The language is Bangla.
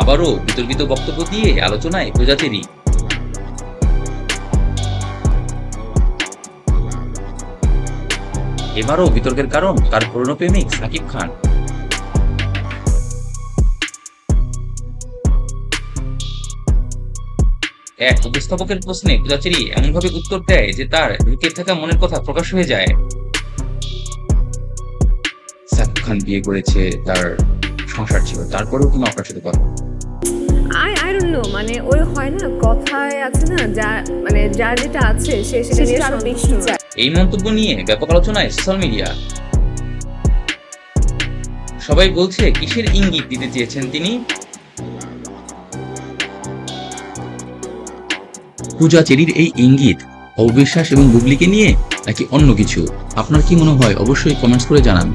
আবারও বিতর্কিত বক্তব্য দিয়ে আলোচনায় প্রজাচেরি এবারও বিতর্কের কারণ তার পুরনো প্রেমিক সাকিব খান। এক উপস্থাপকের প্রশ্নে পূজাচেরি এমনভাবে উত্তর দেয় যে তার লুকিয়ে থাকা মনের কথা প্রকাশ হয়ে যায়। সাকিব খান বিয়ে করেছে তার সংসার ছিল তারপরেও তুমি আপনার সাথে কথা? আই আই ডোন্ট নো মানে ওই হয় না কথায় আছে না যা মানে যার যেটা আছে সে সেটা নিয়ে আরও বেশি চায়। এই মন্তব্য নিয়ে ব্যাপক আলোচনায় সোশ্যাল মিডিয়া সবাই বলছে কিসের ইঙ্গিত দিতে চেয়েছেন তিনি? পূজা চেরির এই ইঙ্গিত অবিশ্বাস এবং গুগলিকে নিয়ে নাকি অন্য কিছু? আপনার কি মনে হয়? অবশ্যই কমেন্টস করে জানান।